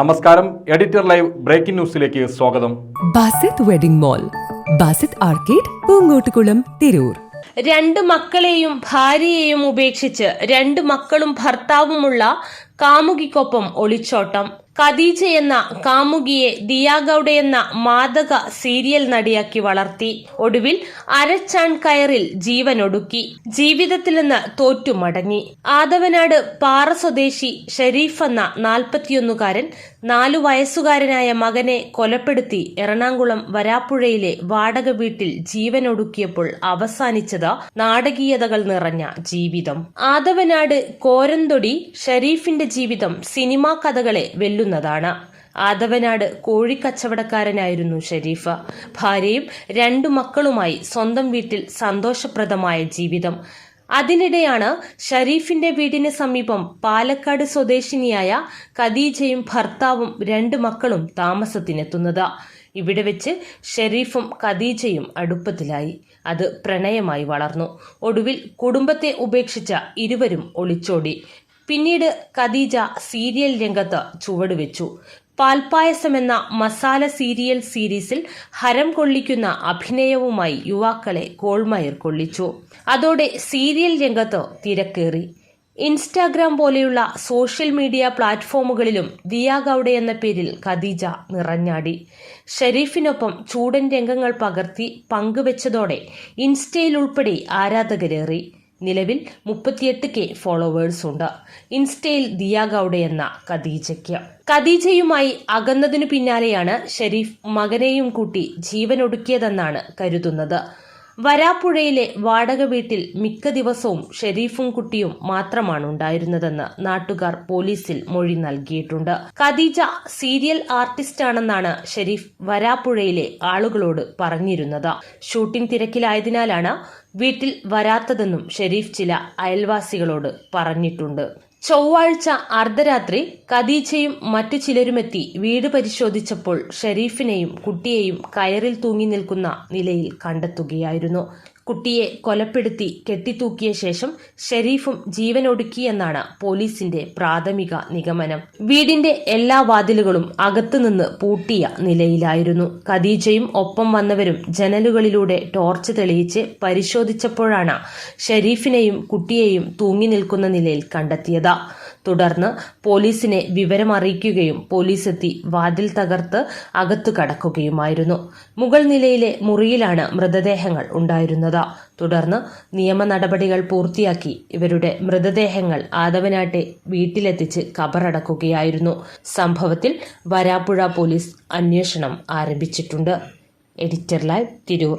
നമസ്കാരം editor live breaking ന്യൂസിലേക്ക് സ്വാഗതം. Basith wedding mall Basith arcade Poonkottukulam Tirur. രണ്ട് മക്കളെയും ഭാര്യയെയും ഉപേക്ഷിച്ച് രണ്ട് മക്കളും ഭർത്താവുമുള്ള കാമുകിക്കൊപ്പം ഒളിച്ചോട്ടം. ഖദീജ എന്ന കാമുകിയെ ദിയാഗൌഡ എന്ന മാദക സീരിയൽ നടിയാക്കി വളർത്തി. ഒടുവിൽ അരച്ചാൺ കയറിൽ ജീവനൊടുക്കി ജീവിതത്തിൽ നിന്ന് തോറ്റു മടങ്ങി. ആദവനാട് പാറ സ്വദേശി ഷെരീഫ് എന്ന നാൽപ്പത്തിയൊന്നുകാരൻ നാലു വയസ്സുകാരനായ മകനെ കൊലപ്പെടുത്തി എറണാകുളം വരാപ്പുഴയിലെ വാടക വീട്ടിൽ ജീവനൊടുക്കിയപ്പോൾ അവസാനിച്ചത് നാടകീയതകൾ നിറഞ്ഞ ജീവിതം. ആദവനാട് കോരന്തൊടി ഷെരീഫിന്റെ ജീവിതം സിനിമാ കഥകളെ വെല്ലുന്നതാണ് ആദവനാട് കോഴിക്കച്ചവടക്കാരനായിരുന്നു ഷെരീഫ്. ഭാര്യയും രണ്ടു മക്കളുമായി സ്വന്തം വീട്ടിൽ സന്തോഷപ്രദമായ ജീവിതം. അതിനിടെയാണ് ഷരീഫിന്റെ വീടിന് സമീപം പാലക്കാട് സ്വദേശിനിയായ ഖദീജയും ഭർത്താവും രണ്ട് മക്കളും താമസത്തിനെത്തുന്നത്. ഇവിടെ വെച്ച് ഷെരീഫും ഖദീജയും അടുപ്പത്തിലായി. അത് പ്രണയമായി വളർന്നു. ഒടുവിൽ കുടുംബത്തെ ഉപേക്ഷിച്ച ഇരുവരും ഒളിച്ചോടി. പിന്നീട് ഖദീജ സീരിയൽ രംഗത്ത് ചുവടുവെച്ചു പാൽപ്പായസം എന്ന മസാല സീരിയൽ സീരീസിൽ ഹരം കൊള്ളിക്കുന്ന അഭിനയവുമായി യുവാക്കളെ കോൾമയർ കൊള്ളിച്ചു. അതോടെ സീരിയൽ രംഗത്ത് തിരക്കേറി. ഇൻസ്റ്റാഗ്രാം പോലെയുള്ള സോഷ്യൽ മീഡിയ പ്ലാറ്റ്ഫോമുകളിലും ദിയ ഗൗഡ എന്ന പേരിൽ ഖദീജ നിറഞ്ഞാടി. ഷെരീഫിനൊപ്പം ചൂടൻ രംഗങ്ങൾ പകർത്തി പങ്കുവച്ചതോടെ ഇൻസ്റ്റയിൽ ഉൾപ്പെടെ ആരാധകരേറി. നിലവിൽ മുപ്പത്തിയെട്ട് കെ ഫോളോവേഴ്സ് ഉണ്ട് ഇൻസ്റ്റയിൽ ദിയ എന്ന ഖദീജയ്ക്ക്. ഖദീജയുമായി അകന്നതിനു പിന്നാലെയാണ് ഷെരീഫ് മകനെയും കൂട്ടി ജീവനൊടുക്കിയതെന്നാണ് കരുതുന്നത്. വരാപ്പുഴയിലെ വാടക വീട്ടിൽ മിക്ക ദിവസവും ഷെരീഫും കുട്ടിയും മാത്രമാണ് ഉണ്ടായിരുന്നതെന്ന് നാട്ടുകാർ പോലീസിൽ മൊഴി നൽകിയിട്ടുണ്ട്. ഖദീജ സീരിയൽ ആർട്ടിസ്റ്റാണെന്നാണ് ഷെരീഫ് വരാപ്പുഴയിലെ ആളുകളോട് പറഞ്ഞിരുന്നത്. ഷൂട്ടിംഗ് തിരക്കിലായതിനാലാണ് വീട്ടിൽ വരാത്തതെന്നും ഷെരീഫ് ചില അയൽവാസികളോട് പറഞ്ഞിട്ടുണ്ട്. ചൊവ്വാഴ്ച അർദ്ധരാത്രി ഖദീജയും മറ്റു ചിലരുമെത്തി വീട് പരിശോധിച്ചപ്പോൾ ഷെരീഫിനെയും കുട്ടിയെയും കയറിൽ തൂങ്ങി നിൽക്കുന്ന നിലയിൽ കണ്ടെത്തുകയായിരുന്നു. കുട്ടിയെ കൊലപ്പെടുത്തി കെട്ടിത്തൂക്കിയ ശേഷം ഷെരീഫും ജീവനൊടുക്കിയെന്നാണ് പോലീസിന്റെ പ്രാഥമിക നിഗമനം. വീടിന്റെ എല്ലാ വാതിലുകളും അകത്തുനിന്ന് പൂട്ടിയ നിലയിലായിരുന്നു. ഖദീജയും ഒപ്പം വന്നവരും ജനലുകളിലൂടെ ടോർച്ച് തെളിയിച്ച് പരിശോധിച്ചപ്പോഴാണ് ഷെരീഫിനെയും കുട്ടിയെയും തൂങ്ങി നിൽക്കുന്ന നിലയിൽ കണ്ടെത്തിയത്. തുടർന്ന് പോലീസിനെ വിവരമറിയിക്കുകയും പോലീസെത്തി വാതിൽ തകർത്ത് അകത്തു കടക്കുകയുമായിരുന്നു. മുകൾ നിലയിലെ മുറിയിലാണ് മൃതദേഹങ്ങൾ ഉണ്ടായിരുന്നത്. തുടർന്ന് നിയമ നടപടികൾ പൂർത്തിയാക്കി ഇവരുടെ മൃതദേഹങ്ങൾ ആദവനാട്ടെ വീട്ടിലെത്തിച്ച് കബറടക്കുകയായിരുന്നു. സംഭവത്തിൽ വരാപ്പുഴ പോലീസ് അന്വേഷണം ആരംഭിച്ചിട്ടുണ്ട്. Editor live Tirur.